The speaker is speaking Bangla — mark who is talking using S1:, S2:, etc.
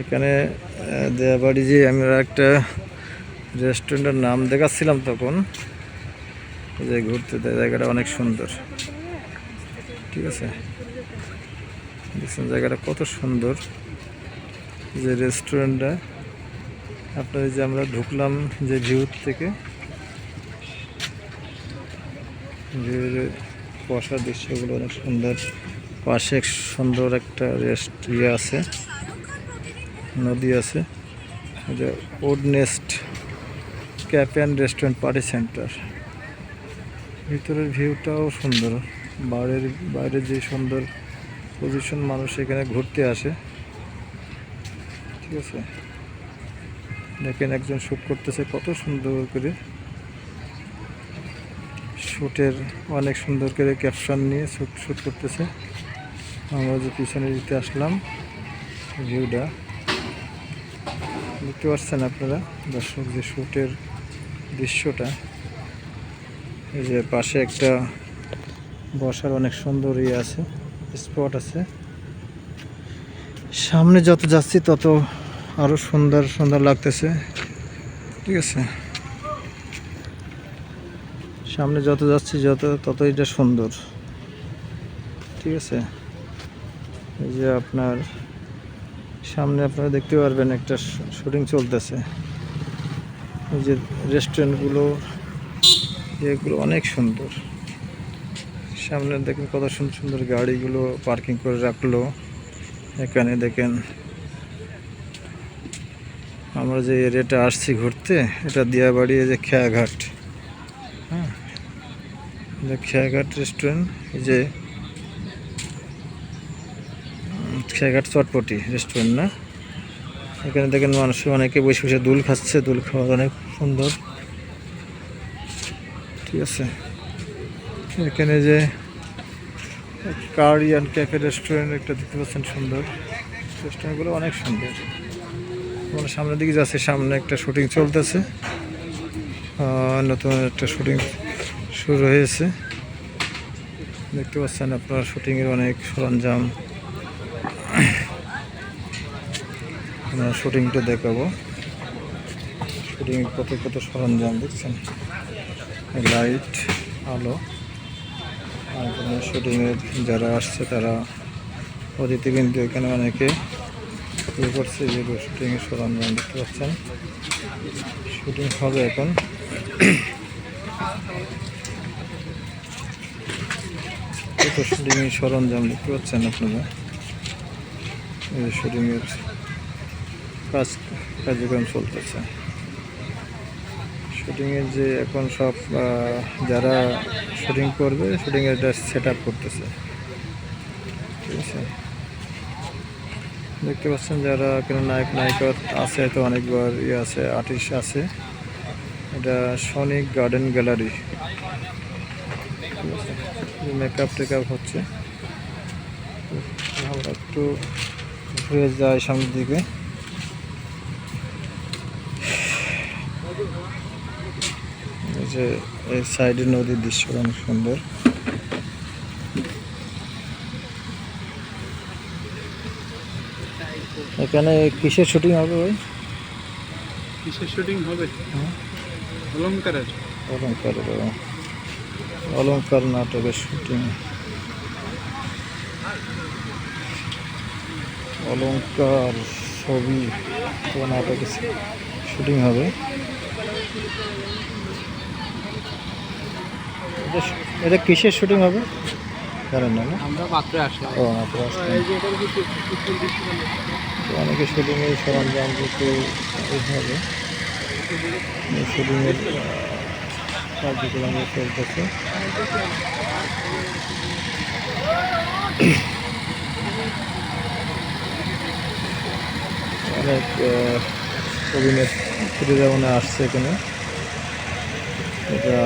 S1: এখানে দেয়াবাড়ি যে আমরা একটা রেস্টুরেন্টের নাম দেখাচ্ছিলাম তখন। যে ঘুরতে জায়গাটা অনেক সুন্দর। ঠিক আছে? দেখছেন জায়গাটা কত সুন্দর। যে রেস্টুরেন্টটা। আপনার যে আমরা ঢুকলাম যে ভিউ থেকে। ভিউর বসার দৃশ্যগুলো অনেক সুন্দর। পাশে সুন্দর একটা রেস্ট ইয়ে আছে। নদী আছে। যে wood nest cafe and restaurant party centre. ভিতরের ভিউটাও সুন্দর। বাইরের বাইরের যে সুন্দর পজিশন মানুষ এখানে ঘুরতে আসে। ঠিক আছে? দেখেন একজন শ্যুট করতেছে, কত সুন্দর করে। শ্যুটের অনেক সুন্দর করে ক্যাপশন নিয়ে শ্যুট শ্যুট করতেছে। আমরা যে পিছনে দিতে আসলাম ভিউটা দেখতে পাচ্ছেন আপনারা? দর্শক, যে শ্যুটের দৃশ্যটা, এই যে পাশে একটা বসার অনেক সুন্দর ইয়ে আছে, স্পট আছে। সামনে যত যাচ্ছি তত আরও সুন্দর সুন্দর লাগতেছে। ঠিক আছে? সামনে যত যাচ্ছি যত তত এটা সুন্দর। ঠিক আছে? এই যে আপনার সামনে আপনারা দেখতে পারবেন একটা শুটিং চলতেছে। এই যে রেস্টুরেন্টগুলো এগুলো অনেক সুন্দর। সামনে দেখেন কত সুন্দর সুন্দর গাড়িগুলো পার্কিং করে রাখল। এখানে দেখেন আমরা যে এরিয়াটা আসছি ঘুরতে, এটা দিয়াবাড়ি এই যে খেয়াঘাট। হ্যাঁ খেয়াঘাট রেস্টুরেন্ট। এই যে উম, চটপটি রেস্টুরেন্ট না। এখানে দেখেন মানুষ অনেকে বসে বসে দুল খাচ্ছে দুল খাওয়া অনেক সুন্দর। ঠিক আছে। এখানে যে কারি অ্যান্ড ক্যাফে রেস্টুরেন্ট একটা দেখতে পাচ্ছেন সুন্দর। রেস্টুরেন্টগুলো অনেক সুন্দর। আমরা সামনের দিকে যাচ্ছে সামনে একটা শুটিং চলতেছে। নতুন একটা শুটিং শুরু হয়েছে। দেখতে পাচ্ছেন আপনার শুটিংয়ের অনেক সরঞ্জাম আমরা শুটিংটা দেখাবো। শুটিং কত কত সরঞ্জাম, দেখছেন? লাইট, আলো। আর শুটিংয়ের যারা আসছে তারা অতিথি কিন্তু এখানে অনেকে ইয়ে করছে যে শুটিংয়ের সরঞ্জাম দেখতে পাচ্ছেন। শুটিং হবে এখন। কত শুটিংয়ের সরঞ্জাম দেখতে পাচ্ছেন আপনারা? এই শুটিংয়ের কাজ কার্যক্রম চলতেছে। শুটিংয়ের যে এখন সব যারা শুটিং করবে শুটিংয়ের এটা সেট আপ করতেছে। ঠিক আছে? দেখতে পাচ্ছেন যারা এখানে নায়ক নায়িকা আছে তো অনেকবার ইয়ে আছে আর্টিস্ট আছে। এটা sonic garden gallery makeup take up হচ্ছে। একটু ঘুরে যাই সামনের দিকে। এই যে এই সাইডে নদীর দৃশ্য অনেক সুন্দর। এখানে কিসের শুটিং হবে ভাই?
S2: কিসের শুটিং হবে?
S1: হুম।
S2: অলঙ্কারের
S1: অলঙ্কার অলঙ্কার নাটকের শুটিং। অলঙ্কার ছবি নাটকের শুটিং হবে। এটা- কিসের শুটিং হবে জানেন না?
S2: আমরা মাত্র আসলাম
S1: ও মাত্র আসলাম। তো অনেকে শুটিংয়ের সরঞ্জাম কিছু হবে শুটিংয়ের কার্যক্রম চলতেছে অনেক আহ, মনে আসছে এখানে এটা।